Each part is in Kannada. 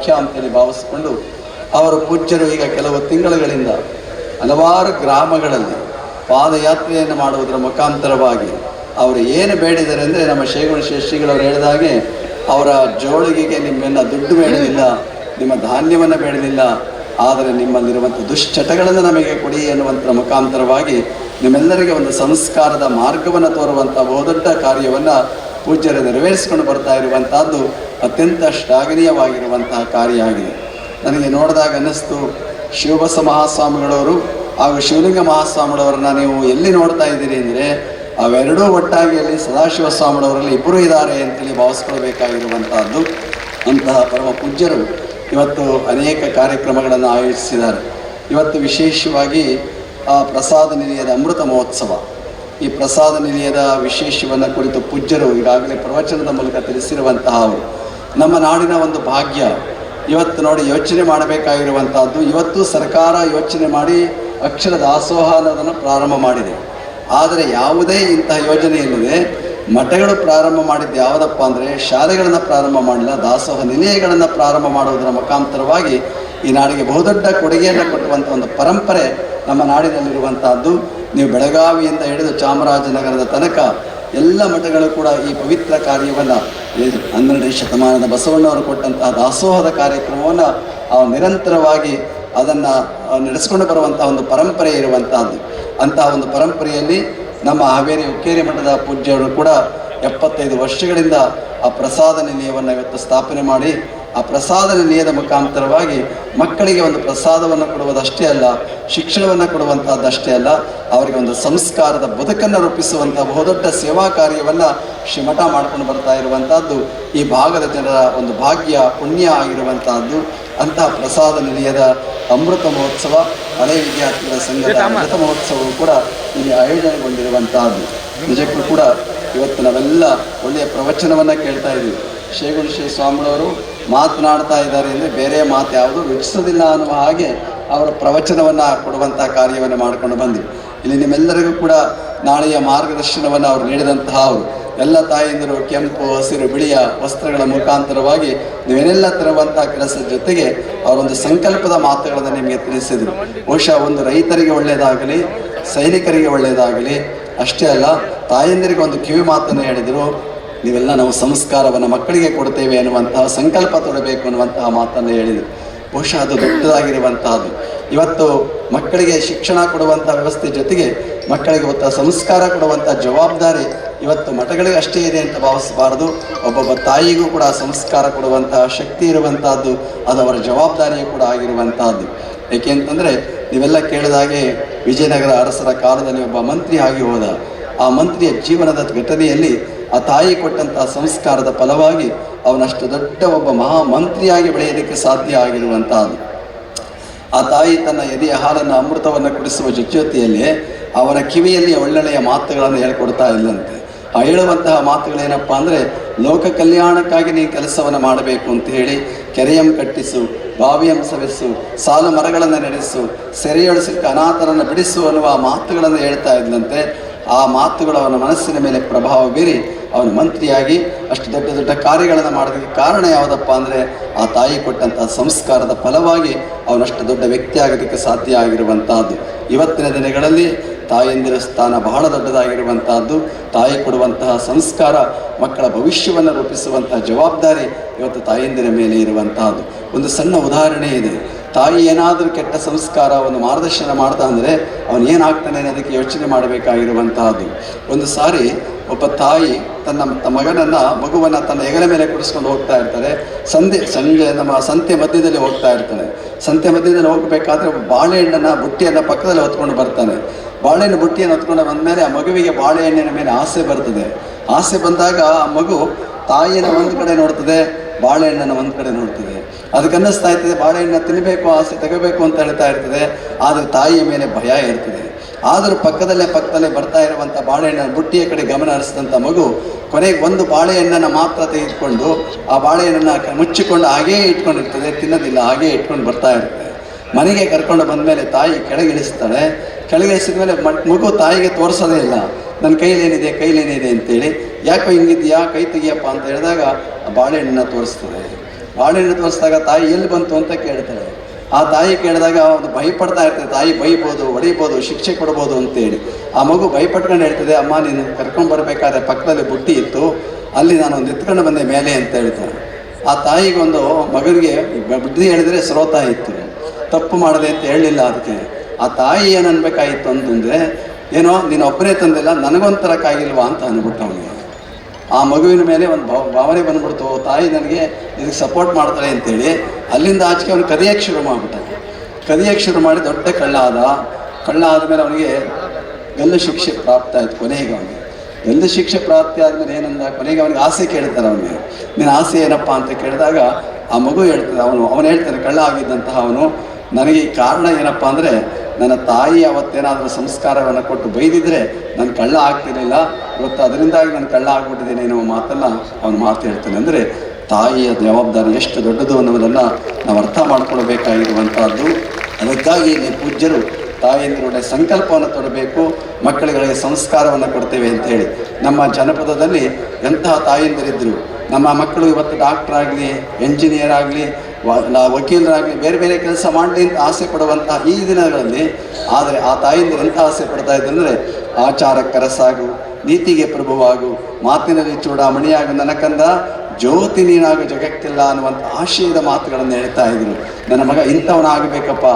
ಮುಖ್ಯ ಅಂತೇಳಿ ಭಾವಿಸಿಕೊಂಡು ಅವರು ಪೂಜ್ಯರು ಈಗ ಕೆಲವು ತಿಂಗಳುಗಳಿಂದ ಹಲವಾರು ಗ್ರಾಮಗಳಲ್ಲಿ ಪಾದಯಾತ್ರೆಯನ್ನು ಮಾಡುವುದರ ಮುಖಾಂತರವಾಗಿ ಅವರು ಏನು ಬೇಡಿದ್ದಾರೆ ಅಂದರೆ ನಮ್ಮ ಶೇಗುಣ ಶ್ರೀಗಳವರು ಹೇಳಿದಾಗೆ ಅವರ ಜೋಳಿಗೆಗೆ ನಿಮ್ಮೆಲ್ಲ ದುಡ್ಡು ಬೇಡಲಿಲ್ಲ, ನಿಮ್ಮ ಧಾನ್ಯವನ್ನು ಬೇಡಲಿಲ್ಲ, ಆದರೆ ನಿಮ್ಮಲ್ಲಿರುವಂಥ ದುಶ್ಚಟಗಳನ್ನು ನಮಗೆ ಕೊಡಿ ಎನ್ನುವಂಥ ಮುಖಾಂತರವಾಗಿ ನಿಮ್ಮೆಲ್ಲರಿಗೆ ಒಂದು ಸಂಸ್ಕಾರದ ಮಾರ್ಗವನ್ನು ತೋರುವಂಥ ಬಹುದೊಡ್ಡ ಕಾರ್ಯವನ್ನು ಪೂಜ್ಯರು ನೆರವೇರಿಸಿಕೊಂಡು ಬರ್ತಾ ಇರುವಂತಹದ್ದು ಅತ್ಯಂತ ಶ್ಲಾಘನೀಯವಾಗಿರುವಂತಹ ಕಾರ್ಯ ಆಗಿದೆ ನನಗೆ ನೋಡಿದಾಗ ಅನ್ನಿಸ್ತು ಶಿವಬಸ ಮಹಾಸ್ವಾಮಿಗಳವರು ಹಾಗೂ ಶಿವಲಿಂಗ ಮಹಾಸ್ವಾಮಿಗಳವರನ್ನ ನೀವು ಎಲ್ಲಿ ನೋಡ್ತಾ ಇದ್ದೀರಿ ಅಂದರೆ ಅವೆರಡೂ ಒಟ್ಟಾಗಿ ಅಲ್ಲಿ ಸದಾಶಿವ ಸ್ವಾಮಿಗಳವರಲ್ಲಿ ಇಬ್ಬರು ಇದ್ದಾರೆ ಅಂತೇಳಿ ಭಾವಿಸ್ಕೊಳ್ಬೇಕಾಗಿರುವಂತಹದ್ದು ಅಂತಹ ಪರಮ ಪೂಜ್ಯರು ಇವತ್ತು ಅನೇಕ ಕಾರ್ಯಕ್ರಮಗಳನ್ನು ಆಯೋಜಿಸಿದ್ದಾರೆ. ಇವತ್ತು ವಿಶೇಷವಾಗಿ ಆ ಪ್ರಸಾದ ನಿಲಯದ ಅಮೃತ ಮಹೋತ್ಸವ. ಈ ಪ್ರಸಾದ ನಿಲಯದ ವಿಶೇಷವನ್ನು ಕುರಿತು ಪೂಜ್ಯರು ಈಗಾಗಲೇ ಪ್ರವಚನದ ಮೂಲಕ ತಿಳಿಸಿರುವಂತಹ ನಮ್ಮ ನಾಡಿನ ಒಂದು ಭಾಗ್ಯ. ಇವತ್ತು ನೋಡಿ ಯೋಚನೆ ಮಾಡಬೇಕಾಗಿರುವಂತಹದ್ದು, ಇವತ್ತು ಸರ್ಕಾರ ಯೋಚನೆ ಮಾಡಿ ಅಕ್ಷರ ದಾಸೋಹ ಅನ್ನೋದನ್ನು ಪ್ರಾರಂಭ ಮಾಡಿದೆ. ಆದರೆ ಯಾವುದೇ ಇಂತಹ ಯೋಜನೆ ಇಲ್ಲದೆ ಮಠಗಳು ಪ್ರಾರಂಭ ಮಾಡಿದ್ದು ಯಾವುದಪ್ಪ ಅಂದರೆ ಶಾಲೆಗಳನ್ನು ಪ್ರಾರಂಭ ಮಾಡಿಲ್ಲ ದಾಸೋಹ ನಿಲಯಗಳನ್ನು ಪ್ರಾರಂಭ ಮಾಡುವುದರ ಮುಖಾಂತರವಾಗಿ ಈ ನಾಡಿಗೆ ಬಹುದೊಡ್ಡ ಕೊಡುಗೆಯನ್ನು ಕೊಟ್ಟುವಂಥ ಒಂದು ಪರಂಪರೆ ನಮ್ಮ ನಾಡಿನಲ್ಲಿರುವಂತಹದ್ದು. ನೀವು ಬೆಳಗಾವಿಯಿಂದ ಹಿಡಿದು ಚಾಮರಾಜನಗರದ ತನಕ ಎಲ್ಲ ಮಠಗಳು ಕೂಡ ಈ ಪವಿತ್ರ ಕಾರ್ಯವನ್ನು ಹನ್ನೆರಡನೇ ಶತಮಾನದ ಬಸವಣ್ಣವರು ಕೊಟ್ಟಂತಹ ದಾಸೋಹದ ಕಾರ್ಯಕ್ರಮವನ್ನು ನಿರಂತರವಾಗಿ ಅದನ್ನು ನಡೆಸ್ಕೊಂಡು ಬರುವಂತಹ ಒಂದು ಪರಂಪರೆ ಇರುವಂತಹದ್ದು. ಅಂತಹ ಒಂದು ಪರಂಪರೆಯಲ್ಲಿ ನಮ್ಮ ಹಾವೇರಿ ಉಕ್ಕೇರಿ ಮಠದ ಪೂಜ್ಯರು ಕೂಡ ಎಪ್ಪತ್ತೈದು ವರ್ಷಗಳಿಂದ ಆ ಪ್ರಸಾದ ನಿಲಯವನ್ನು ಇವತ್ತು ಸ್ಥಾಪನೆ ಮಾಡಿ ಆ ಪ್ರಸಾದ ನಿಲಯದ ಮುಖಾಂತರವಾಗಿ ಮಕ್ಕಳಿಗೆ ಒಂದು ಪ್ರಸಾದವನ್ನು ಕೊಡುವುದಷ್ಟೇ ಅಲ್ಲ ಶಿಕ್ಷಣವನ್ನು ಕೊಡುವಂತಹದ್ದಷ್ಟೇ ಅಲ್ಲ ಅವರಿಗೆ ಒಂದು ಸಂಸ್ಕಾರದ ಬದುಕನ್ನು ರೂಪಿಸುವಂಥ ಬಹುದೊಡ್ಡ ಸೇವಾ ಕಾರ್ಯವನ್ನು ಶ್ರೀಮಠ ಮಾಡ್ಕೊಂಡು ಬರ್ತಾ ಇರುವಂತಹದ್ದು ಈ ಭಾಗದ ಜನರ ಒಂದು ಭಾಗ್ಯ ಪುಣ್ಯ ಆಗಿರುವಂತಹದ್ದು ಅಂತಹ ಪ್ರಸಾದ ನಿಲಯದ ಅಮೃತ ಮಹೋತ್ಸವ ಹಳೆ ವಿದ್ಯಾರ್ಥಿಗಳ ಸಂಘದ ಅಮೃತ ಮಹೋತ್ಸವವು ಕೂಡ ಇಲ್ಲಿ ಆಯೋಜನೆಗೊಂಡಿರುವಂತಹದ್ದು. ನಿಜಕ್ಕೂ ಕೂಡ ಇವತ್ತು ನಾವೆಲ್ಲ ಒಳ್ಳೆಯ ಪ್ರವಚನವನ್ನು ಕೇಳ್ತಾ ಇದ್ದೀವಿ. ಶೇಗುಣ ಶ್ರೀ ಸ್ವಾಮಿಗಳವರು ಮಾತನಾಡ್ತಾ ಇದ್ದಾರೆ ಅಂದರೆ ಬೇರೆ ಮಾತು ಯಾವುದು ರುಚಿಸೋದಿಲ್ಲ ಅನ್ನುವ ಹಾಗೆ ಅವರ ಪ್ರವಚನವನ್ನು ಕೊಡುವಂಥ ಕಾರ್ಯವನ್ನು ಮಾಡಿಕೊಂಡು ಬಂದ್ವಿ. ಇಲ್ಲಿ ನಿಮ್ಮೆಲ್ಲರಿಗೂ ಕೂಡ ನಾಳೆಯ ಮಾರ್ಗದರ್ಶನವನ್ನು ಅವರು ನೀಡಿದಂತಹ ಅವರು. ಎಲ್ಲ ತಾಯಂದಿರು ಕೆಂಪು, ಹಸಿರು, ಬಿಳಿಯ ವಸ್ತ್ರಗಳ ಮುಖಾಂತರವಾಗಿ ನೀವೇನೆಲ್ಲ ತರುವಂತಹ ಕೆಲಸದ ಜೊತೆಗೆ ಅವರೊಂದು ಸಂಕಲ್ಪದ ಮಾತುಗಳನ್ನು ನಿಮಗೆ ತಿಳಿಸಿದರು. ಬಹುಶಃ ಒಂದು ರೈತರಿಗೆ ಒಳ್ಳೆಯದಾಗಲಿ ಸೈನಿಕರಿಗೆ ಒಳ್ಳೆಯದಾಗಲಿ ಅಷ್ಟೇ ಅಲ್ಲ, ತಾಯಂದಿರಿಗೆ ಒಂದು ಕಿವಿ ಮಾತನ್ನು ಹೇಳಿದರು, ನೀವೆಲ್ಲ ನಾವು ಸಂಸ್ಕಾರವನ್ನು ಮಕ್ಕಳಿಗೆ ಕೊಡ್ತೇವೆ ಅನ್ನುವಂತಹ ಸಂಕಲ್ಪ ತೊಡಬೇಕು ಅನ್ನುವಂತಹ ಮಾತನ್ನು ಹೇಳಿದರು. ಬಹುಶಃ ಅದು ದೊಡ್ಡದಾಗಿರುವಂತಹದ್ದು. ಇವತ್ತು ಮಕ್ಕಳಿಗೆ ಶಿಕ್ಷಣ ಕೊಡುವಂಥ ವ್ಯವಸ್ಥೆ ಜೊತೆಗೆ ಮಕ್ಕಳಿಗೆ ಒತ್ತ ಸಂಸ್ಕಾರ ಕೊಡುವಂಥ ಜವಾಬ್ದಾರಿ ಇವತ್ತು ಮಠಗಳಿಗೆ ಅಷ್ಟೇ ಇದೆ ಅಂತ ಭಾವಿಸಬಾರದು. ಒಬ್ಬೊಬ್ಬ ತಾಯಿಗೂ ಕೂಡ ಸಂಸ್ಕಾರ ಕೊಡುವಂತಹ ಶಕ್ತಿ ಇರುವಂತಹದ್ದು, ಅದು ಅವರ ಜವಾಬ್ದಾರಿಯೂ ಕೂಡ ಆಗಿರುವಂತಹದ್ದು. ಏಕೆ ಅಂತಂದರೆ, ನೀವೆಲ್ಲ ಕೇಳಿದಾಗೆ ವಿಜಯನಗರ ಅರಸರ ಕಾಲದಲ್ಲಿ ಒಬ್ಬ ಮಂತ್ರಿ ಆಗಿ ಹೋದ. ಆ ಮಂತ್ರಿಯ ಜೀವನದ ಘಟನೆಯಲ್ಲಿ ಆ ತಾಯಿ ಕೊಟ್ಟಂತಹ ಸಂಸ್ಕಾರದ ಫಲವಾಗಿ ಅವನಷ್ಟು ದೊಡ್ಡ ಒಬ್ಬ ಮಹಾ ಮಂತ್ರಿಯಾಗಿ ಬೆಳೆಯೋದಕ್ಕೆ ಸಾಧ್ಯ ಆಗಿರುವಂತಹದ್ದು ಆ ತಾಯಿ ತನ್ನ ಎದೆಯ ಹಾಲನ್ನು ಅಮೃತವನ್ನು ಕುಡಿಸುವ ಜೊತೆಯಲ್ಲಿ ಅವನ ಕಿವಿಯಲ್ಲಿ ಒಳ್ಳೊಳ್ಳೆಯ ಮಾತುಗಳನ್ನು ಹೇಳ್ಕೊಡ್ತಾ ಇಲ್ಲಂತೆ ಆ ಹೇಳುವಂತಹ ಮಾತುಗಳೇನಪ್ಪ ಅಂದರೆ, ಲೋಕ ಕಲ್ಯಾಣಕ್ಕಾಗಿ ನೀನು ಕೆಲಸವನ್ನು ಮಾಡಬೇಕು ಅಂತ ಹೇಳಿ ಕೆರೆಯಂ ಕಟ್ಟಿಸು ಬಾವಿಯಂ ಸವೆಸು ಸಾಲು ಮರಗಳನ್ನು ನಡೆಸು ಸೆರೆಯೊಳಿಸಲಿಕ್ಕೆ ಅನಾಥರನ್ನು ಬಿಡಿಸು ಅನ್ನುವ ಮಾತುಗಳನ್ನು ಹೇಳ್ತಾ ಇದ್ದಂತೆ ಆ ಮಾತುಗಳು ಅವನ ಮನಸ್ಸಿನ ಮೇಲೆ ಪ್ರಭಾವ ಬೀರಿ ಅವನು ಮಂತ್ರಿಯಾಗಿ ಅಷ್ಟು ದೊಡ್ಡ ದೊಡ್ಡ ಕಾರ್ಯಗಳನ್ನು ಮಾಡೋದಕ್ಕೆ ಕಾರಣ ಯಾವುದಪ್ಪ ಅಂದರೆ ಆ ತಾಯಿ ಕೊಟ್ಟಂತಹ ಸಂಸ್ಕಾರದ ಫಲವಾಗಿ ಅವನಷ್ಟು ದೊಡ್ಡ ವ್ಯಕ್ತಿ ಆಗೋದಕ್ಕೆ ಸಾಧ್ಯ ಆಗಿರುವಂತಹದ್ದು. ಇವತ್ತಿನ ದಿನಗಳಲ್ಲಿ ತಾಯಂದಿರ ಸ್ಥಾನ ಬಹಳ ದೊಡ್ಡದಾಗಿರುವಂತಹದ್ದು. ತಾಯಿ ಕೊಡುವಂತಹ ಸಂಸ್ಕಾರ ಮಕ್ಕಳ ಭವಿಷ್ಯವನ್ನು ರೂಪಿಸುವಂತಹ ಜವಾಬ್ದಾರಿ ಇವತ್ತು ತಾಯಂದಿರ ಮೇಲೆ ಇರುವಂತಹದ್ದು. ಒಂದು ಸಣ್ಣ ಉದಾಹರಣೆ ಇದೆ. ತಾಯಿ ಏನಾದರೂ ಕೆಟ್ಟ ಸಂಸ್ಕಾರ ಒಂದು ಮಾರ್ಗದರ್ಶನ ಮಾಡ್ತಾ ಅಂದರೆ ಅವನು ಏನಾಗ್ತಾನೆ ಅನ್ನೋದಕ್ಕೆ ಯೋಚನೆ ಮಾಡಬೇಕಾಗಿರುವಂತಹದ್ದು. ಒಂದು ಸಾರಿ ಒಬ್ಬ ತಾಯಿ ತನ್ನ ಮಗನನ್ನು, ಮಗುವನ್ನ ತನ್ನ ಹೆಗಲ ಮೇಲೆ ಕುಡಿಸ್ಕೊಂಡು ಹೋಗ್ತಾ ಇರ್ತಾರೆ. ಸಂಧೆ ಸಂಜೆ, ನಮ್ಮ ಸಂತೆ ಮಧ್ಯದಲ್ಲಿ ಹೋಗ್ತಾ ಇರ್ತಾನೆ. ಸಂತೆ ಮಧ್ಯದಲ್ಲಿ ಹೋಗಬೇಕಾದ್ರೆ ಒಬ್ಬ ಬಾಳೆಹಣ್ಣನ್ನ, ಬುಟ್ಟಿಯನ್ನ ಪಕ್ಕದಲ್ಲಿ ಹೊತ್ಕೊಂಡು ಬರ್ತಾನೆ. ಬಾಳೆಹಣ್ಣು, ಬುಟ್ಟಿಯನ್ನು ಹೊತ್ಕೊಂಡು ಬಂದಮೇಲೆ ಆ ಮಗುವಿಗೆ ಬಾಳೆಹಣ್ಣಿನ ಮೇಲೆ ಆಸೆ ಬರ್ತದೆ. ಆಸೆ ಬಂದಾಗ ಆ ಮಗು ತಾಯಿಯನ್ನು ಒಂದು ಕಡೆ ನೋಡ್ತದೆ ಬಾಳೆಹಣ್ಣನ್ನು ಒಂದು ಕಡೆ ನೋಡ್ತದೆ ಅದಕ್ಕೆ ಅನ್ನಿಸ್ತಾ ಇರ್ತದೆ ಬಾಳೆಹಣ್ಣ ತಿನ್ನಬೇಕು ಆಸೆ ತಗೋಬೇಕು ಅಂತ ಹೇಳ್ತಾ ಇರ್ತದೆ, ಆದರೆ ತಾಯಿಯ ಮೇಲೆ ಭಯ ಇರ್ತದೆ. ಆದರೂ ಪಕ್ಕದಲ್ಲೇ ಪಕ್ಕದಲ್ಲೇ ಬರ್ತಾ ಇರುವಂಥ ಬಾಳೆಹಣ್ಣ ಬುಟ್ಟಿಯ ಕಡೆ ಗಮನ ಹರಿಸಿದಂಥ ಮಗು ಕೊನೆಗೆ ಒಂದು ಬಾಳೆಹಣ್ಣನ್ನು ಮಾತ್ರ ತೆಗೆದುಕೊಂಡು ಆ ಬಾಳೆಹಣ್ಣನ್ನು ಮುಚ್ಚಿಕೊಂಡು ಹಾಗೇ ಇಟ್ಕೊಂಡಿರ್ತದೆ, ತಿನ್ನೋದಿಲ್ಲ, ಹಾಗೇ ಇಟ್ಕೊಂಡು ಬರ್ತಾ ಇರ್ತದೆ. ಮನೆಗೆ ಕರ್ಕೊಂಡು ಬಂದ ಮೇಲೆ ತಾಯಿ ಕೆಳಗಿಳಿಸ್ತಾಳೆ. ಕೆಳಗಿಳಿಸಿದ ಮೇಲೆ ಮಗು ತಾಯಿಗೆ ತೋರಿಸೋದೇ ಇಲ್ಲ. ನನ್ನ ಕೈಲೇನಿದೆ ಕೈಲೇನಿದೆ ಅಂತೇಳಿ, ಯಾಕೋ ಹಿಂಗಿದ್ಯಾ ಕೈ ತೆಗಿಯಪ್ಪ ಅಂತ ಹೇಳಿದಾಗ ಬಾಳೆಹಣ್ಣನ್ನ ತೋರಿಸ್ತದೆ ಬಾಳೆಹಣ್ಣು ತೋರಿಸಿದಾಗ ತಾಯಿ ಎಲ್ಲಿ ಬಂತು ಅಂತ ಕೇಳ್ತಾಳೆ ಆ ತಾಯಿ ಕೇಳಿದಾಗ ಅವನು ಭಯಪಡ್ತಾ ಇರ್ತದೆ ತಾಯಿ ಬೈಬೋದು, ಹೊಡಿಬೋದು, ಶಿಕ್ಷೆ ಕೊಡ್ಬೋದು ಅಂತೇಳಿ. ಆ ಮಗು ಭಯಪಟ್ಕೊಂಡು ಹೇಳ್ತದೆ, ಅಮ್ಮ, ನೀನು ಕರ್ಕೊಂಡು ಬರಬೇಕಾದ್ರೆ ಪಕ್ಕದಲ್ಲಿ ಬುಟ್ಟಿ ಇತ್ತು. ಅಲ್ಲಿ ನಾನು ಒಂದು ಎತ್ಕೊಂಡು ಬಂದೆ ಮೇಲೆ ಅಂತ ಹೇಳ್ತಾನೆ ಆ ತಾಯಿಗೊಂದು ಮಗನಿಗೆ ಬುದ್ಧಿ ಹೇಳಿದ್ರೆ ಸ್ರೋತ ಇತ್ತು. ತಪ್ಪು ಮಾಡಿದೆ ಅಂತ ಹೇಳಲಿಲ್ಲ ಅದಕ್ಕೆ. ಆ ತಾಯಿ ಏನು ಅನ್ಬೇಕಾಗಿತ್ತು ಅಂತಂದರೆ ಏನೋ, ನೀನು ಒಬ್ಬನೇ ತಂದಿಲ್ಲ, ನನಗೊಂಥರ ಕಾಯಿಲ್ವಾ? ಅಂತ ಅಂದ್ಬಿಟ್ಟು ಅವನಿಗೆ ಆ ಮಗುವಿನ ಮೇಲೆ ಒಂದು ಭಾವ, ಭಾವನೆ ಬಂದ್ಬಿಡ್ತು ತಾಯಿ ನನಗೆ ಇದಕ್ಕೆ ಸಪೋರ್ಟ್ ಮಾಡ್ತಾಳೆ ಅಂತೇಳಿ ಅಲ್ಲಿಂದ ಆಚೆಗೆ ಅವನು ಕದಿಯಕ್ಕೆ ಶುರು ಮಾಡಿಬಿಟ್ಟ ಕದಿಯಕ್ಕೆ ಶುರು ಮಾಡಿ ದೊಡ್ಡ ಕಳ್ಳ ಆದ ಕಳ್ಳ ಆದಮೇಲೆ ಅವನಿಗೆ ಗಲ್ಲು ಶಿಕ್ಷೆ ಪ್ರಾಪ್ತ ಆಯ್ತು ಕೊನೆಗೆ ಅವನಿಗೆ. ಗಲ್ಲು ಶಿಕ್ಷೆ ಪ್ರಾಪ್ತಿ ಆದಮೇಲೆ ಏನಂದ, ಕೊನೆಗೆ ಅವನಿಗೆ ಆಸೆ ಕೇಳ್ತಾರೆ ಅವನಿಗೆ. ನಿನ್ನ ಆಸೆ ಏನಪ್ಪ ಅಂತ ಕೇಳಿದಾಗ ಆ ಮಗು ಹೇಳ್ತಾನೆ ಅವನು ಅವನು ಹೇಳ್ತಾನೆ, ಕಳ್ಳ ಆಗಿದ್ದಂತಹ ಅವನು, ನನಗೆ ಕಾರಣ ಏನಪ್ಪ ಅಂದರೆ ನನ್ನ ತಾಯಿ ಅವತ್ತೇನಾದರೂ ಸಂಸ್ಕಾರವನ್ನು ಕೊಟ್ಟು ಬೈದಿದ್ರೆ ನಾನು ಕಳ್ಳ ಆಗ್ತಿರಲಿಲ್ಲ. ಇವತ್ತು ಅದರಿಂದಾಗಿ ನಾನು ಕಳ್ಳ ಆಗ್ಬಿಟ್ಟಿದ್ದೀನಿ ಅನ್ನೋ ಮಾತನ್ನು ಅವನು ಮಾತು ಹೇಳ್ತಾನೆ. ಅಂದರೆ ತಾಯಿಯ ಜವಾಬ್ದಾರಿ ಎಷ್ಟು ದೊಡ್ಡದು ಅನ್ನೋದನ್ನು ನಾವು ಅರ್ಥ ಮಾಡ್ಕೊಳ್ಬೇಕಾಗಿರುವಂಥದ್ದು ಅದಕ್ಕಾಗಿ ಪೂಜ್ಯರು ತಾಯಿಯಂದಿರೊಡೆ ಸಂಕಲ್ಪವನ್ನು ತೊಡಬೇಕು, ಮಕ್ಕಳುಗಳಿಗೆ ಸಂಸ್ಕಾರವನ್ನು ಕೊಡ್ತೇವೆ ಅಂತ ಹೇಳಿ. ನಮ್ಮ ಜನಪದದಲ್ಲಿ ಎಂತಹ ತಾಯಂದಿರಿದ್ದರು ನಮ್ಮ ಮಕ್ಕಳು ಇವತ್ತು ಡಾಕ್ಟರ್ ಆಗಲಿ, ಎಂಜಿನಿಯರ್ ಆಗಲಿ ವಕೀಲರಾಗಲಿ ಬೇರೆ ಬೇರೆ ಕೆಲಸ ಮಾಡಲಿ ಅಂತ ಆಸೆ ಪಡುವಂತಹ ಈ ದಿನಗಳಲ್ಲಿ, ಆದರೆ ಆ ತಾಯಿಂದ ಎಂಥ ಆಸೆ ಪಡ್ತಾ ಇದ್ದಂದ್ರೆ ಅಂದರೆ, ಆಚಾರಕ್ಕರಸಾಗು, ನೀತಿಗೆ ಪ್ರಭುವಾಗು, ಮಾತಿನಲ್ಲಿ ಚೂಡಾಮಣಿಯಾಗು, ನನಕಂದ ಜ್ಯೋತಿ ನೀನಾಗ ಜಗತ್ತಿಲ್ಲ ಅನ್ನುವಂಥ ಆಶಯದ ಮಾತುಗಳನ್ನು ಹೇಳ್ತಾ ಇದ್ರು ನನ್ನ ಮಗ ಇಂಥವನಾಗಬೇಕಪ್ಪ,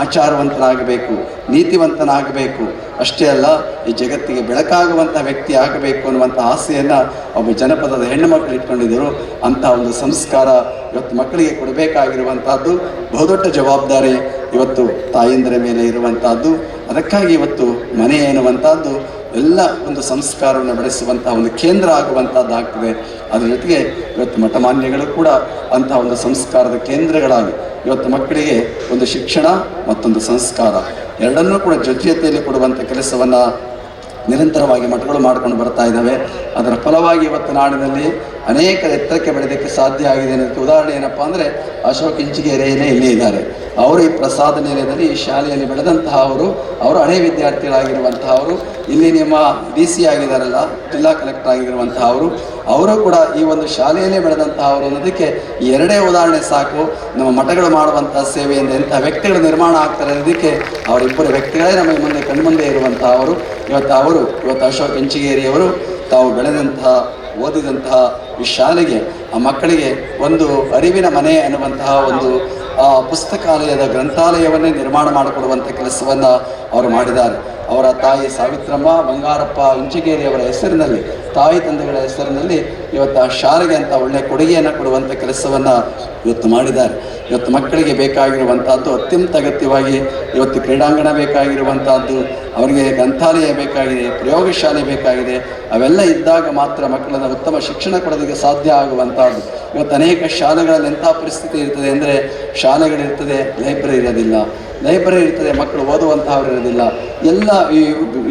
ಆಚಾರವಂತನಾಗಬೇಕು, ನೀತಿವಂತನಾಗಬೇಕು. ಅಷ್ಟೇ ಅಲ್ಲ, ಈ ಜಗತ್ತಿಗೆ ಬೆಳಕಾಗುವಂಥ ವ್ಯಕ್ತಿ ಆಗಬೇಕು ಅನ್ನುವಂಥ ಆಸೆಯನ್ನು ಒಬ್ಬ ಜನಪದದ ಹೆಣ್ಣು ಮಕ್ಕಳು ಇಟ್ಕೊಂಡಿದ್ದರು. ಅಂಥ ಒಂದು ಸಂಸ್ಕಾರ ಇವತ್ತು ಮಕ್ಕಳಿಗೆ ಕೊಡಬೇಕಾಗಿರುವಂಥದ್ದು ಬಹುದೊಡ್ಡ ಜವಾಬ್ದಾರಿ. ಇವತ್ತು ತಾಯಂದಿರ ಮೇಲೆ ಇರುವಂಥದ್ದು. ಅದಕ್ಕಾಗಿ ಇವತ್ತು ಮನೆ ಎನ್ನುವಂಥದ್ದು ಎಲ್ಲ ಒಂದು ಸಂಸ್ಕಾರವನ್ನು ಬೆಳೆಸುವಂಥ ಒಂದು ಕೇಂದ್ರ ಆಗುವಂಥದ್ದಾಗ್ತದೆ. ಅದರ ಜೊತೆಗೆ ಇವತ್ತು ಮಠಮಾನ್ಯಗಳು ಕೂಡ ಅಂತಹ ಒಂದು ಸಂಸ್ಕಾರದ ಕೇಂದ್ರಗಳಾಗಿ ಇವತ್ತು ಮಕ್ಕಳಿಗೆ ಒಂದು ಶಿಕ್ಷಣ ಮತ್ತೊಂದು ಸಂಸ್ಕಾರ ಎರಡನ್ನೂ ಕೂಡ ಜೊತೆ ಜೊತೆಯಲ್ಲಿ ಕೊಡುವಂಥ ಕೆಲಸವನ್ನು ನಿರಂತರವಾಗಿ ಮಠಗಳು ಮಾಡ್ಕೊಂಡು ಬರ್ತಾ ಇದ್ದಾವೆ. ಅದರ ಫಲವಾಗಿ ಇವತ್ತು ನಾಡಿನಲ್ಲಿ ಅನೇಕ ಎತ್ತರಕ್ಕೆ ಬೆಳೆದಕ್ಕೆ ಸಾಧ್ಯ ಆಗಿದೆ ಅನ್ನೋದಕ್ಕೆ ಉದಾಹರಣೆ ಏನಪ್ಪ ಅಂದರೆ ಅಶೋಕ್ ಇಂಚಿಗೆರೆಯೇ ಇಲ್ಲಿ ಇದ್ದಾರೆ. ಅವರು ಈ ಪ್ರಸಾದ ನಿಲಯದಲ್ಲಿ ಈ ಶಾಲೆಯಲ್ಲಿ ಬೆಳೆದಂತಹ ಅವರು ಅವರು ಹಳೆ ವಿದ್ಯಾರ್ಥಿಗಳಾಗಿರುವಂತಹ ಅವರು ಇಲ್ಲಿ ನಿಮ್ಮ ಡಿ ಸಿ ಆಗಿದ್ದಾರಲ್ಲ, ಜಿಲ್ಲಾ ಕಲೆಕ್ಟರ್ ಆಗಿರುವಂತಹ ಅವರು ಅವರು ಕೂಡ ಈ ಒಂದು ಶಾಲೆಯಲ್ಲೇ ಬೆಳೆದಂತಹ ಅವರು ಅನ್ನೋದಕ್ಕೆ ಎರಡೇ ಉದಾಹರಣೆ ಸಾಕು. ನಮ್ಮ ಮಠಗಳು ಮಾಡುವಂತಹ ಸೇವೆಯಿಂದ ಎಂಥ ವ್ಯಕ್ತಿಗಳು ನಿರ್ಮಾಣ ಆಗ್ತಾರೆ ಅನ್ನೋದಕ್ಕೆ ಅವರಿಬ್ಬರು ವ್ಯಕ್ತಿಗಳೇ ನಮಗೆ ಮುಂದೆ ಕಣ್ಮುಂದೆ ಇರುವಂತಹ ಅವರು ಇವತ್ತು ಅವರು, ಇವತ್ತು ಅಶೋಕ್ ಇಂಚಿಗೇರಿಯವರು ತಾವು ಬೆಳೆದಂತಹ ಓದಿದಂತಹ ಈ ಶಾಲೆಗೆ, ಆ ಮಕ್ಕಳಿಗೆ ಒಂದು ಅರಿವಿನ ಮನೆ ಅನ್ನುವಂತಹ ಒಂದು ಪುಸ್ತಕಾಲಯದ ಗ್ರಂಥಾಲಯವನ್ನೇ ನಿರ್ಮಾಣ ಮಾಡಿಕೊಡುವಂಥ ಕೆಲಸವನ್ನು ಅವರು ಮಾಡಿದ್ದಾರೆ. ಅವರ ತಾಯಿ ಸಾವಿತ್ರಮ್ಮ ಬಂಗಾರಪ್ಪ ಇಂಚಿಗೇರಿ ಅವರ ಹೆಸರಿನಲ್ಲಿ, ತಾಯಿ ತಂದೆಗಳ ಹೆಸರಿನಲ್ಲಿ ಇವತ್ತು ಆ ಶಾಲೆಗೆ ಅಂತ ಒಳ್ಳೆಯ ಕೊಡುಗೆಯನ್ನು ಕೊಡುವಂಥ ಕೆಲಸವನ್ನು ಇವತ್ತು ಮಾಡಿದ್ದಾರೆ. ಇವತ್ತು ಮಕ್ಕಳಿಗೆ ಬೇಕಾಗಿರುವಂಥದ್ದು ಅತ್ಯಂತ ಅಗತ್ಯವಾಗಿ ಇವತ್ತು ಕ್ರೀಡಾಂಗಣ ಬೇಕಾಗಿರುವಂಥದ್ದು ಅವರಿಗೆ ಗ್ರಂಥಾಲಯ ಬೇಕಾಗಿದೆ, ಪ್ರಯೋಗಶಾಲೆ ಬೇಕಾಗಿದೆ, ಅವೆಲ್ಲ ಇದ್ದಾಗ ಮಾತ್ರ ಮಕ್ಕಳನ್ನು ಉತ್ತಮ ಶಿಕ್ಷಣ ಕೊಡೋದಕ್ಕೆ ಸಾಧ್ಯ ಆಗುವಂಥದ್ದು ಇವತ್ತು ಅನೇಕ ಶಾಲೆಗಳಲ್ಲಿ ಎಂಥ ಪರಿಸ್ಥಿತಿ ಇರ್ತದೆ ಅಂದರೆ ಶಾಲೆಗಳಿರ್ತದೆ, ಲೈಬ್ರರಿ ಇರೋದಿಲ್ಲ. ಲೈಬ್ರರಿ ಇರ್ತದೆ, ಮಕ್ಕಳು ಓದುವಂತಹವ್ರು ಇರೋದಿಲ್ಲ. ಎಲ್ಲ ಈ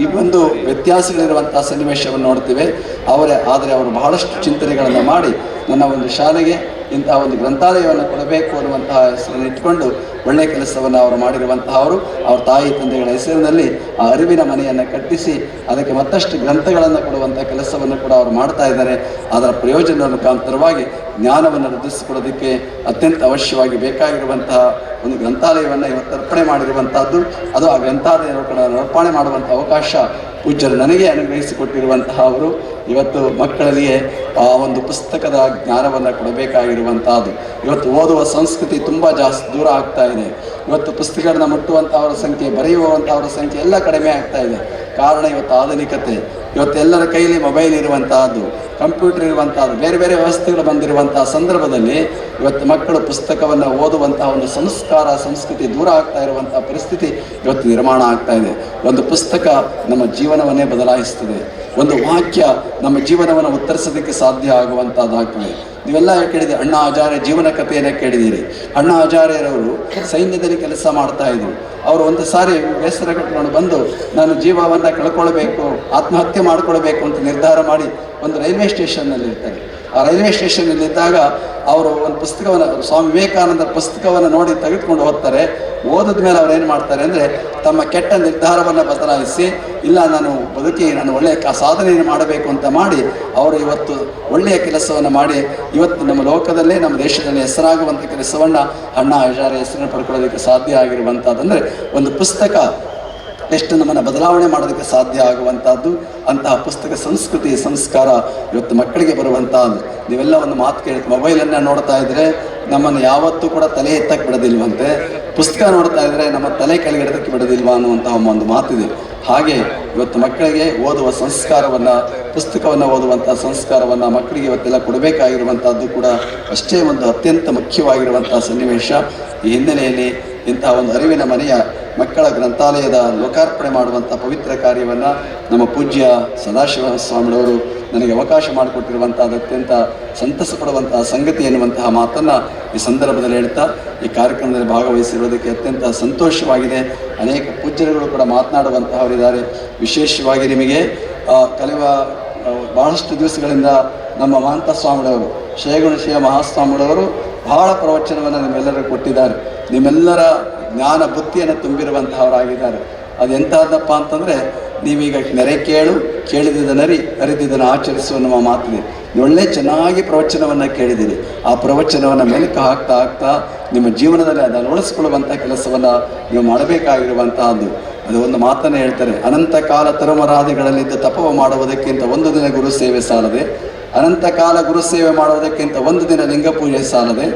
ಈ ಒಂದು ವ್ಯತ್ಯಾಸಗಳಿರುವಂಥ ಸನ್ನಿವೇಶವನ್ನು ನೋಡ್ತೀವಿ. ಅವರೇ, ಆದರೆ ಅವರು ಬಹಳಷ್ಟು ಚಿಂತನೆಗಳನ್ನು ಮಾಡಿ ನನ್ನ ಒಂದು ಶಾಲೆಗೆ, ಇಂತಹ ಒಂದು ಗ್ರಂಥಾಲಯವನ್ನು ಕೊಡಬೇಕು ಅನ್ನುವಂತಹ ಹೆಸರನ್ನು ಇಟ್ಕೊಂಡು ಒಳ್ಳೆಯ ಕೆಲಸವನ್ನು ಅವರು ಮಾಡಿರುವಂತಹ ಅವರು ಅವ್ರ ತಾಯಿ ತಂದೆಗಳ ಹೆಸರಿನಲ್ಲಿ ಆ ಅರಿವಿನ ಮನೆಯನ್ನು ಕಟ್ಟಿಸಿ, ಅದಕ್ಕೆ ಮತ್ತಷ್ಟು ಗ್ರಂಥಗಳನ್ನು ಕೊಡುವಂಥ ಕೆಲಸವನ್ನು ಕೂಡ ಅವರು ಮಾಡ್ತಾ ಇದ್ದಾರೆ. ಅದರ ಪ್ರಯೋಜನದ ಮುಖಾಂತರವಾಗಿ ಜ್ಞಾನವನ್ನು ವೃದ್ಧಿಸಿಕೊಳ್ಳೋದಕ್ಕೆ ಅತ್ಯಂತ ಅವಶ್ಯವಾಗಿ ಬೇಕಾಗಿರುವಂತಹ ಒಂದು ಗ್ರಂಥಾಲಯವನ್ನು ಇವತ್ತು ಅರ್ಪಣೆ ಮಾಡಿರುವಂತಹದ್ದು ಅದು ಆ ಗ್ರಂಥಾಲಯ ಅರ್ಪಣೆ ಮಾಡುವಂಥ ಅವಕಾಶ ಪೂಜ್ಯರು ನನಗೆ ಅನುಗ್ರಹಿಸಿಕೊಟ್ಟಿರುವಂತಹ ಅವರು. ಇವತ್ತು ಮಕ್ಕಳಲ್ಲಿಯೇ ಆ ಒಂದು ಪುಸ್ತಕದ ಜ್ಞಾನವನ್ನು ಕೊಡಬೇಕಾಗಿರುವಂತಹದ್ದು ಇವತ್ತು ಓದುವ ಸಂಸ್ಕೃತಿ ತುಂಬ ಜಾಸ್ತಿ ದೂರ ಆಗ್ತಾ ಇದೆ. ಇವತ್ತು ಪುಸ್ತಕಗಳನ್ನ ಮುಟ್ಟುವಂಥವರ ಸಂಖ್ಯೆ ಬರೆಯುವಂಥವರ ಸಂಖ್ಯೆ ಎಲ್ಲ ಕಡಿಮೆ ಆಗ್ತಾ ಇದೆ. ಕಾರಣ ಇವತ್ತು ಆಧುನಿಕತೆ. ಇವತ್ತು ಎಲ್ಲರ ಕೈಲಿ ಮೊಬೈಲ್ ಇರುವಂತಹದ್ದು ಕಂಪ್ಯೂಟರ್ ಇರುವಂತಹದ್ದು, ಬೇರೆ ಬೇರೆ ವ್ಯವಸ್ಥೆಗಳು ಬಂದಿರುವಂತಹ ಸಂದರ್ಭದಲ್ಲಿ ಇವತ್ತು ಮಕ್ಕಳು ಪುಸ್ತಕವನ್ನು ಓದುವಂತಹ ಒಂದು ಸಂಸ್ಕಾರ, ಸಂಸ್ಕೃತಿ ದೂರ ಆಗ್ತಾ ಇರುವಂತಹ ಪರಿಸ್ಥಿತಿ ಇವತ್ತು ನಿರ್ಮಾಣ ಆಗ್ತಾ ಇದೆ. ಒಂದು ಪುಸ್ತಕ ನಮ್ಮ ಜೀವನವನ್ನೇ ಬದಲಾಯಿಸ್ತದೆ ಒಂದು ವಾಕ್ಯ ನಮ್ಮ ಜೀವನವನ್ನು ಉತ್ತರಿಸೋದಕ್ಕೆ ಸಾಧ್ಯ ಆಗುವಂಥದ್ದಾಗ್ತದೆ ನೀವೆಲ್ಲ ಕೇಳಿದೆ, ಅಣ್ಣ ಆಚಾರ್ಯ, ಜೀವನ ಕಥೆಯನ್ನು ಕೇಳಿದ್ದೀರಿ ಅಣ್ಣ ಆಚಾರ್ಯರವರು ಸೈನ್ಯದಲ್ಲಿ ಕೆಲಸ ಮಾಡ್ತಾ ಇದ್ರು. ಅವರು ಒಂದು ಸಾರಿ ಬೇಸರ ಕಟ್ಕೊಂಡು ಬಂದು, ನಾನು ಜೀವವನ್ನು ಕಳ್ಕೊಳ್ಬೇಕು, ಆತ್ಮಹತ್ಯೆ ಮಾಡ್ಕೊಳ್ಬೇಕು ಅಂತ ನಿರ್ಧಾರ ಮಾಡಿ ಒಂದು ರೈಲ್ವೆ ಸ್ಟೇಷನ್ನಲ್ಲಿ ಇರ್ತಾರೆ. ಆ ರೈಲ್ವೆ ಸ್ಟೇಷನ್ನಲ್ಲಿ ಇದ್ದಾಗ ಅವರು ಒಂದು ಪುಸ್ತಕವನ್ನು ಸ್ವಾಮಿ ವಿವೇಕಾನಂದರ ಪುಸ್ತಕವನ್ನು ನೋಡಿ ತೆಗೆದುಕೊಂಡು ಹೋಗ್ತಾರೆ. ಓದಿದ ಮೇಲೆ ಅವ್ರು ಏನು ಮಾಡ್ತಾರೆ ಅಂದರೆ ತಮ್ಮ ಕೆಟ್ಟ ನಿರ್ಧಾರವನ್ನು ಬದಲಾಯಿಸಿ, ಇಲ್ಲ ನಾನು ಬದುಕಿ ನಾನು ಒಳ್ಳೆಯ ಸಾಧನೆಯನ್ನು ಮಾಡಬೇಕು ಅಂತ ಮಾಡಿ ಅವರು ಇವತ್ತು ಒಳ್ಳೆಯ ಕೆಲಸವನ್ನು ಮಾಡಿ, ಇವತ್ತು ನಮ್ಮ ಲೋಕದಲ್ಲೇ ನಮ್ಮ ದೇಶದಲ್ಲಿ ಹೆಸರಾಗುವಂಥ ಕೆಲಸವನ್ನು ಅಣ್ಣ ಹಜಾರ ಹೆಸರನ್ನು ಪಡ್ಕೊಳ್ಳೋದಕ್ಕೆ ಸಾಧ್ಯ ಆಗಿರುವಂಥದ್ದಂದರೆ ಒಂದು ಪುಸ್ತಕ ಎಷ್ಟು ನಮ್ಮನ್ನು ಬದಲಾವಣೆ ಮಾಡೋದಕ್ಕೆ ಸಾಧ್ಯ ಆಗುವಂಥದ್ದು, ಅಂತಹ ಪುಸ್ತಕ ಸಂಸ್ಕೃತಿ, ಸಂಸ್ಕಾರ ಇವತ್ತು ಮಕ್ಕಳಿಗೆ ಬರುವಂಥದ್ದು. ನೀವೆಲ್ಲ ಒಂದು ಮಾತು ಕೇಳಿ, ಮೊಬೈಲನ್ನು ನೋಡ್ತಾ ಇದ್ರೆ ನಮ್ಮನ್ನು ಯಾವತ್ತೂ ಕೂಡ ತಲೆ ಎತ್ತಕ್ಕೆ ಬಿಡೋದಿಲ್ವಂತೆ. ಪುಸ್ತಕ ನೋಡ್ತಾ ಇದ್ರೆ ನಮ್ಮ ತಲೆ ಕೆಳಗಿಡೋದಕ್ಕೆ ಬಿಡೋದಿಲ್ವಾ ಅನ್ನುವಂಥ ಒಂದು ಮಾತಿದೆ. ಹಾಗೆ ಇವತ್ತು ಮಕ್ಕಳಿಗೆ ಓದುವ ಸಂಸ್ಕಾರವನ್ನು, ಪುಸ್ತಕವನ್ನು ಓದುವಂಥ ಸಂಸ್ಕಾರವನ್ನು ಮಕ್ಕಳಿಗೆ ಇವತ್ತೆಲ್ಲ ಕೊಡಬೇಕಾಗಿರುವಂಥದ್ದು ಕೂಡ ಅಷ್ಟೇ ಒಂದು ಅತ್ಯಂತ ಮುಖ್ಯವಾಗಿರುವಂಥ ಸನ್ನಿವೇಶ. ಈ ಹಿನ್ನೆಲೆಯಲ್ಲಿ ಇಂತಹ ಒಂದು ಅರಿವಿನ ಮನೆಯ ಮಕ್ಕಳ ಗ್ರಂಥಾಲಯದ ಲೋಕಾರ್ಪಣೆ ಮಾಡುವಂಥ ಪವಿತ್ರ ಕಾರ್ಯವನ್ನು ನಮ್ಮ ಪೂಜ್ಯ ಸದಾಶಿವ ಸ್ವಾಮಿಯವರು ನನಗೆ ಅವಕಾಶ ಮಾಡಿಕೊಟ್ಟಿರುವಂಥದ್ದು ಅತ್ಯಂತ ಸಂತಸ ಪಡುವಂತಹ ಸಂಗತಿ ಎನ್ನುವಂತಹ ಮಾತನ್ನು ಈ ಸಂದರ್ಭದಲ್ಲಿ ಹೇಳ್ತಾ, ಈ ಕಾರ್ಯಕ್ರಮದಲ್ಲಿ ಭಾಗವಹಿಸಿರುವುದಕ್ಕೆ ಅತ್ಯಂತ ಸಂತೋಷವಾಗಿದೆ. ಅನೇಕ ಪೂಜ್ಯರುಗಳು ಕೂಡ ಮಾತನಾಡುವಂತಹವರಿದ್ದಾರೆ ವಿಶೇಷವಾಗಿ ನಿಮಗೆ ಕಲಿವ ಬಹಳಷ್ಟು ದಿವಸಗಳಿಂದ ನಮ್ಮ ಮಹಂತ ಸ್ವಾಮಿಗಳವರು ಶ್ರೇಗುಣಶಿಯ ಮಹಾಸ್ವಾಮಿಗಳವರು ಬಹಳ ಪ್ರವಚನವನ್ನು ನಿಮ್ಮೆಲ್ಲರೂ ಕೊಟ್ಟಿದ್ದಾರೆ. ನಿಮ್ಮೆಲ್ಲರ ಜ್ಞಾನ ಬುದ್ಧಿಯನ್ನು ತುಂಬಿರುವಂತಹವರಾಗಿದ್ದಾರೆ. ಅದೆಂಥದ್ದಪ್ಪ ಅಂತಂದರೆ, ನೀವೀಗ ನೆರೆ ಕೇಳು ಕೇಳಿದ ನರಿ, ಅರಿದಿದ್ದನ್ನು ಆಚರಿಸುವ ಅನ್ನುವ ಮಾತಿದೆ. ಒಳ್ಳೆ ಚೆನ್ನಾಗಿ ಪ್ರವಚನವನ್ನು ಕೇಳಿದ್ದೀರಿ ಆ ಪ್ರವಚನವನ್ನು ಮೆಲುಕು ಹಾಕ್ತಾ ಹಾಕ್ತಾ ನಿಮ್ಮ ಜೀವನದಲ್ಲಿ ಅದನ್ನು ಉಳಿಸ್ಕೊಳ್ಳುವಂಥ ಕೆಲಸವನ್ನು ನೀವು ಮಾಡಬೇಕಾಗಿರುವಂತಹದ್ದು. ಅದು ಒಂದು ಮಾತನ್ನು ಹೇಳ್ತಾರೆ ಅನಂತ ಕಾಲ ತರುಮರಾದಿಗಳಲ್ಲಿದ್ದು ತಪವ ಮಾಡುವುದಕ್ಕಿಂತ ಒಂದು ದಿನ ಗುರು ಸೇವೆ ಸಾಲದೆ ಅನಂತ ಕಾಲ ಗುರು ಸೇವೆ ಮಾಡುವುದಕ್ಕಿಂತ ಒಂದು ದಿನ ಲಿಂಗ ಪೂಜೆ ಸಾಲದೆ,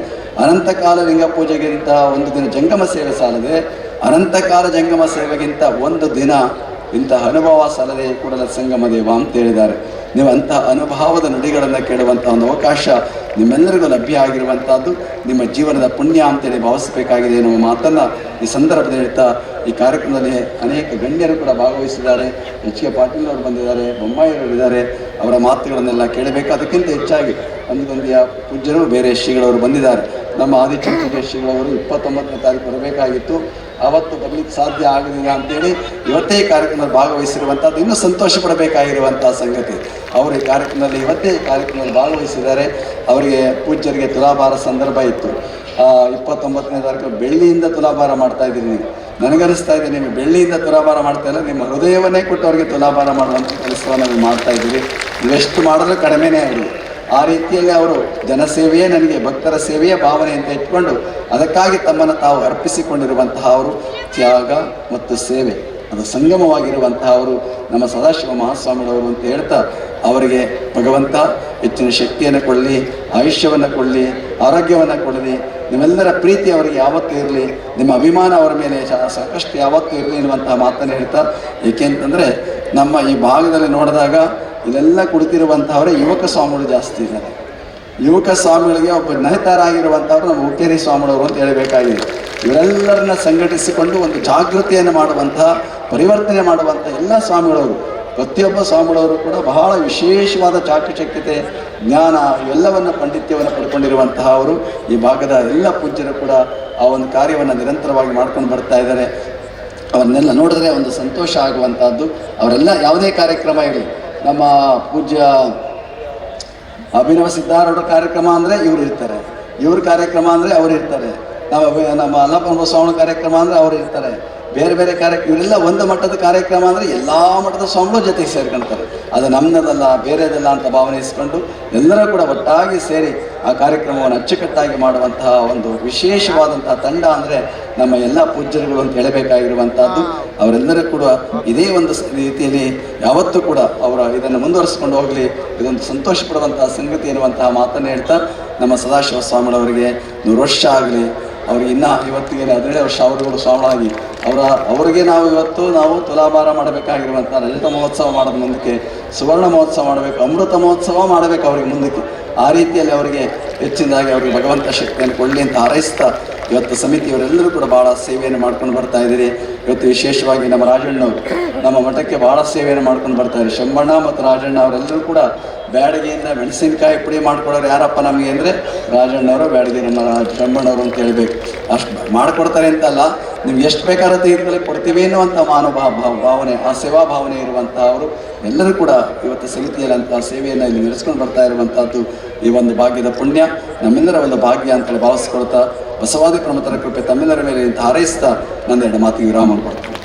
ಅನಂತ ಕಾಲ ಲಿಂಗ ಪೂಜೆಗಿಂತ ಒಂದು ದಿನ ಜಂಗಮ ಸೇವೆ ಸಾಲದೆ, ಅನಂತ ಕಾಲ ಜಂಗಮ ಸೇವೆಗಿಂತ ಒಂದು ದಿನ ಇಂತಹ ಅನುಭವ ಸಾಲದೆ ಕೂಡಲ ಸಂಗಮ ದೇವ ಅಂತ ಹೇಳಿದ್ದಾರೆ. ನೀವು ಅಂತಹ ಅನುಭವದ ನುಡಿಗಳನ್ನು ಕೇಳುವಂತಹ ಒಂದು ಅವಕಾಶ ನಿಮ್ಮೆಲ್ಲರಿಗೂ ಲಭ್ಯ ಆಗಿರುವಂತಹದ್ದು, ನಿಮ್ಮ ಜೀವನದ ಪುಣ್ಯ ಅಂತೇಳಿ ಭಾವಿಸಬೇಕಾಗಿದೆ ಎನ್ನುವ ಮಾತನ್ನ ಈ ಸಂದರ್ಭದಲ್ಲಿ ಹೇಳ್ತಾ ಈ ಕಾರ್ಯಕ್ರಮದಲ್ಲಿ ಅನೇಕ ಗಣ್ಯರು ಕೂಡ ಭಾಗವಹಿಸಿದ್ದಾರೆ. ಎಚ್ ಕೆ ಪಾಟೀಲ್ ಅವರು ಬಂದಿದ್ದಾರೆ ಬೊಮ್ಮಾಯಿಯವರು ಇದ್ದಾರೆ. ಅವರ ಮಾತುಗಳನ್ನೆಲ್ಲ ಕೇಳಬೇಕು. ಅದಕ್ಕಿಂತ ಹೆಚ್ಚಾಗಿ ಒಂದೊಂದಿಯ ಪೂಜ್ಯರು ಬೇರೆ ಶ್ರೀಗಳವರು ಬಂದಿದ್ದಾರೆ. ನಮ್ಮ ಆದಿಚುಂಚನ ಶ್ರೀಗಳವರು ಇಪ್ಪತ್ತೊಂಬತ್ತನೇ ತಾರೀಕು ಬರಬೇಕಾಗಿತ್ತು. ಅವತ್ತು ಬರಲಿಕ್ಕೆ ಸಾಧ್ಯ ಆಗಲಿಲ್ಲ ಅಂತೇಳಿ ಇವತ್ತೇ ಕಾರ್ಯಕ್ರಮದಲ್ಲಿ ಭಾಗವಹಿಸಿರುವಂಥದ್ದು ಇನ್ನೂ ಸಂತೋಷ ಪಡಬೇಕಾಗಿರುವಂಥ ಸಂಗತಿ. ಅವರು ಈ ಕಾರ್ಯಕ್ರಮದಲ್ಲಿ ಇವತ್ತೇ ಈ ಕಾರ್ಯಕ್ರಮದಲ್ಲಿ ಭಾಗವಹಿಸಿದ್ದಾರೆ. ಅವರಿಗೆ ಪೂಜ್ಯರಿಗೆ ತುಲಾಭಾರ ಸಂದರ್ಭ ಇತ್ತು. ಇಪ್ಪತ್ತೊಂಬತ್ತನೇ ತಾರೀಕು ಬೆಳ್ಳಿಯಿಂದ ತುಲಾಭಾರ ಮಾಡ್ತಾ ಇದ್ದೀರಿ ನೀವು. ನನಗನ್ನಿಸ್ತಾ ಇದೆ ನೀವು ಬೆಳ್ಳಿಯಿಂದ ತುಲಾಭಾರ ಮಾಡ್ತಾ ಇಲ್ಲ. ನಿಮ್ಮ ಹೃದಯವನ್ನೇ ಕೊಟ್ಟು ಅವರಿಗೆ ತುಲಾಭಾರ ಮಾಡುವಂಥ ಕೆಲಸವನ್ನು ನೀವು ಮಾಡ್ತಾ ಇದ್ದೀರಿ ನೀವೆಷ್ಟು ಮಾಡಿದ್ರೂ ಕಡಿಮೆನೇ ಅವರು. ಆ ರೀತಿಯಲ್ಲಿ ಅವರು ಜನಸೇವೆಯೇ ನನಗೆ ಭಕ್ತರ ಸೇವೆಯೇ ಭಾವನೆ ಅಂತ ಇಟ್ಕೊಂಡು ಅದಕ್ಕಾಗಿ ತಮ್ಮನ್ನು ತಾವು ಅರ್ಪಿಸಿಕೊಂಡಿರುವಂತಹ ಅವರು ತ್ಯಾಗ ಮತ್ತು ಸೇವೆ. ಅದು ಸಂಗಮವಾಗಿರುವಂತಹ ಅವರು ನಮ್ಮ ಸದಾಶಿವ ಮಹಾಸ್ವಾಮಿಗಳವರು ಅಂತ ಹೇಳ್ತಾ ಅವರಿಗೆ ಭಗವಂತ ಹೆಚ್ಚಿನ ಶಕ್ತಿಯನ್ನು ಕೊಡಲಿ, ಆಯುಷ್ಯವನ್ನು ಕೊಡಲಿ, ಆರೋಗ್ಯವನ್ನು ಕೊಡಲಿ. ನಿಮ್ಮೆಲ್ಲರ ಪ್ರೀತಿ ಅವರಿಗೆ ಯಾವತ್ತೂ ಇರಲಿ. ನಿಮ್ಮ ಅಭಿಮಾನ ಅವರ ಮೇಲೆ ಸಾಕಷ್ಟು ಯಾವತ್ತೂ ಇರಲಿ ಎನ್ನುವಂತಹ ಮಾತನ್ನು ಹೇಳ್ತಾ ಏಕೆಂತಂದರೆ ನಮ್ಮ ಈ ಭಾಗದಲ್ಲಿ ನೋಡಿದಾಗ ಇಲ್ಲೆಲ್ಲ ಕುಳಿತಿರುವಂತಹವರೇ ಯುವಕ ಸ್ವಾಮಿಗಳು ಜಾಸ್ತಿ ಇದ್ದಾರೆ. ಯುವಕ ಸ್ವಾಮಿಗಳಿಗೆ ಒಬ್ಬ ನಹಿತರಾಗಿರುವಂಥವ್ರು ನಮ್ಮ ಹುಕ್ಕೇರಿ ಸ್ವಾಮಿಗಳವರು ಅಂತ ಹೇಳಬೇಕಾಗಿದೆ. ಇವರೆಲ್ಲರನ್ನ ಸಂಘಟಿಸಿಕೊಂಡು ಒಂದು ಜಾಗೃತಿಯನ್ನು ಮಾಡುವಂತಹ ಪರಿವರ್ತನೆ ಮಾಡುವಂಥ ಎಲ್ಲ ಸ್ವಾಮಿಗಳವರು, ಪ್ರತಿಯೊಬ್ಬ ಸ್ವಾಮಿಗಳವರು ಕೂಡ ಬಹಳ ವಿಶೇಷವಾದ ಚಾಕಚಕ್ಯತೆ, ಜ್ಞಾನ, ಇವೆಲ್ಲವನ್ನು ಪಾಂಡಿತ್ಯವನ್ನು ಪಡ್ಕೊಂಡಿರುವಂತಹ ಅವರು ಈ ಭಾಗದ ಎಲ್ಲ ಪೂಜ್ಯರು ಕೂಡ ಆ ಒಂದು ಕಾರ್ಯವನ್ನು ನಿರಂತರವಾಗಿ ಮಾಡ್ಕೊಂಡು ಬರ್ತಾ ಇದ್ದಾರೆ. ಅವನ್ನೆಲ್ಲ ನೋಡಿದ್ರೆ ಒಂದು ಸಂತೋಷ ಆಗುವಂತಹದ್ದು. ಅವರೆಲ್ಲ ಯಾವುದೇ ಕಾರ್ಯಕ್ರಮ ಇರಲಿ ನಮ್ಮ ಪೂಜ್ಯ ಅಭಿನವ ಸಿದ್ಧಾರೂಢ ಕಾರ್ಯಕ್ರಮ ಅಂದರೆ ಇವರು ಇರ್ತಾರೆ. ಇವ್ರ ಕಾರ್ಯಕ್ರಮ ಅಂದರೆ ಅವರು ಇರ್ತಾರೆ. ನಾವು ನಮ್ಮ ಅಲ್ಲಪ್ಪ ಸ್ವಾಮಿ ಕಾರ್ಯಕ್ರಮ ಅಂದರೆ ಅವರು ಇರ್ತಾರೆ. ಬೇರೆ ಬೇರೆ ಕಾರ್ಯಕ್ರಮ ಇವರೆಲ್ಲ ಒಂದು ಮಟ್ಟದ ಕಾರ್ಯಕ್ರಮ ಅಂದರೆ ಎಲ್ಲ ಮಟ್ಟದ ಸ್ವಾಮಿಗಳು ಜೊತೆಗೆ ಸೇರ್ಕೊಳ್ತಾರೆ ಅದು ನಮ್ಮದಲ್ಲ ಬೇರೆದಲ್ಲ ಅಂತ ಭಾವನೆ ಇಸ್ಕೊಂಡು ಎಲ್ಲರೂ ಕೂಡ ಒಟ್ಟಾಗಿ ಸೇರಿ ಆ ಕಾರ್ಯಕ್ರಮವನ್ನು ಅಚ್ಚುಕಟ್ಟಾಗಿ ಮಾಡುವಂತಹ ಒಂದು ವಿಶೇಷವಾದಂತಹ ತಂಡ ಅಂದರೆ ನಮ್ಮ ಎಲ್ಲ ಪೂಜ್ಯರುಗಳು ಅಂತ ಹೇಳಬೇಕಾಗಿರುವಂತಹದ್ದು. ಅವರೆಲ್ಲರೂ ಕೂಡ ಇದೇ ಒಂದು ರೀತಿಯಲ್ಲಿ ಯಾವತ್ತೂ ಕೂಡ ಅವರ ಇದನ್ನು ಮುಂದುವರಿಸ್ಕೊಂಡು ಹೋಗಲಿ. ಇದೊಂದು ಸಂತೋಷ ಪಡುವಂತಹ ಸಂಗತಿ ಎನ್ನುವಂತಹ ಮಾತನ್ನು ಹೇಳ್ತಾ ನಮ್ಮ ಸದಾಶಿವ ಸ್ವಾಮಿಗಳವರಿಗೆ ನೂರು ವರ್ಷ ಆಗಲಿ. ಅವ್ರಿಗೆ ಇನ್ನೂ ಇವತ್ತಿಗೆ ಹದಿನೇಳು ವರ್ಷ ಅವರುಗಳು ಸ್ವಾಮಿಗಳಾಗಿ ಅವರ, ಅವರಿಗೆ ನಾವು ಇವತ್ತು ನಾವು ತುಲಾಭಾರ ಮಾಡಬೇಕಾಗಿರುವಂಥ ರಜತ ಮಹೋತ್ಸವ ಮಾಡೋದು ಮುಂದಕ್ಕೆ, ಸುವರ್ಣ ಮಹೋತ್ಸವ ಮಾಡಬೇಕು, ಅಮೃತ ಮಹೋತ್ಸವ ಮಾಡಬೇಕು ಅವ್ರಿಗೆ ಮುಂದಕ್ಕೆ. ಆ ರೀತಿಯಲ್ಲಿ ಅವರಿಗೆ ಹೆಚ್ಚಿನದಾಗಿ ಅವರಿಗೆ ಭಗವಂತ ಶಕ್ತಿಯನ್ನು ಕೊಡಲಿ ಅಂತ ಹಾರೈಸ್ತಾ ಇವತ್ತು ಸಮಿತಿಯವರೆಲ್ಲರೂ ಕೂಡ ಭಾಳ ಸೇವೆಯನ್ನು ಮಾಡ್ಕೊಂಡು ಬರ್ತಾ ಇದ್ದೀರಿ. ಇವತ್ತು ವಿಶೇಷವಾಗಿ ನಮ್ಮ ರಾಜಣ್ಣ ನಮ್ಮ ಮಠಕ್ಕೆ ಭಾಳ ಸೇವೆಯನ್ನು ಮಾಡ್ಕೊಂಡು ಬರ್ತಾ ಇದ್ದಾರೆ. ಶಂಬಣ್ಣ ಮತ್ತು ರಾಜಣ್ಣ ಅವರೆಲ್ಲರೂ ಕೂಡ ಬ್ಯಾಡಗಿಯಿಂದ ಮೆಣಸಿನಕಾಯಿ ಪುಡಿ ಮಾಡ್ಕೊಡೋರು ಯಾರಪ್ಪ ನಮಗೆ ಅಂದರೆ ರಾಜಣ್ಣವರು ಬ್ಯಾಡಗಿ ನಮ್ಮ ಶಂಬಣ್ಣವರು ಅಂತ ಹೇಳಬೇಕು. ಅಷ್ಟು ಮಾಡಿಕೊಡ್ತಾರೆ ಅಂತಲ್ಲ ನಿಮ್ಗೆ ಎಷ್ಟು ಬೇಕಾದ್ರೂ ತೀರ್ಥದಲ್ಲಿ ಕೊಡ್ತೀವಿ ಅನ್ನುವಂಥ ಮಾನೋಭಾವ ಭಾವ- ಭಾವನೆ, ಆ ಸೇವಾ ಭಾವನೆ ಇರುವಂತಹ ಅವರು, ಎಲ್ಲರೂ ಕೂಡ ಇವತ್ತು ಸಮಿತಿಯಲ್ಲಿ ಅಂತಹ ಸೇವೆಯನ್ನು ಇಲ್ಲಿ ನಡೆಸ್ಕೊಂಡು ಬರ್ತಾ ಇರುವಂತಹದ್ದು ಈ ಒಂದು ಭಾಗ್ಯದ ಪುಣ್ಯ. ನಮ್ಮೆಲ್ಲರ ಒಂದು ಭಾಗ್ಯ ಅಂತೇಳಿ ಭಾವಿಸ್ಕೊಳ್ತಾ, ಬಸವಾದಿ ಪ್ರಮುಖರ ಕೃಪೆ ತಮ್ಮೆಲ್ಲರ ಮೇಲೆ ಅಂತ ಹಾರೈಸ್ತಾ ನಂದೆರಡು ಮಾತಿಗೆ ವಿರಾಮ ಕೊಡ್ತೀನಿ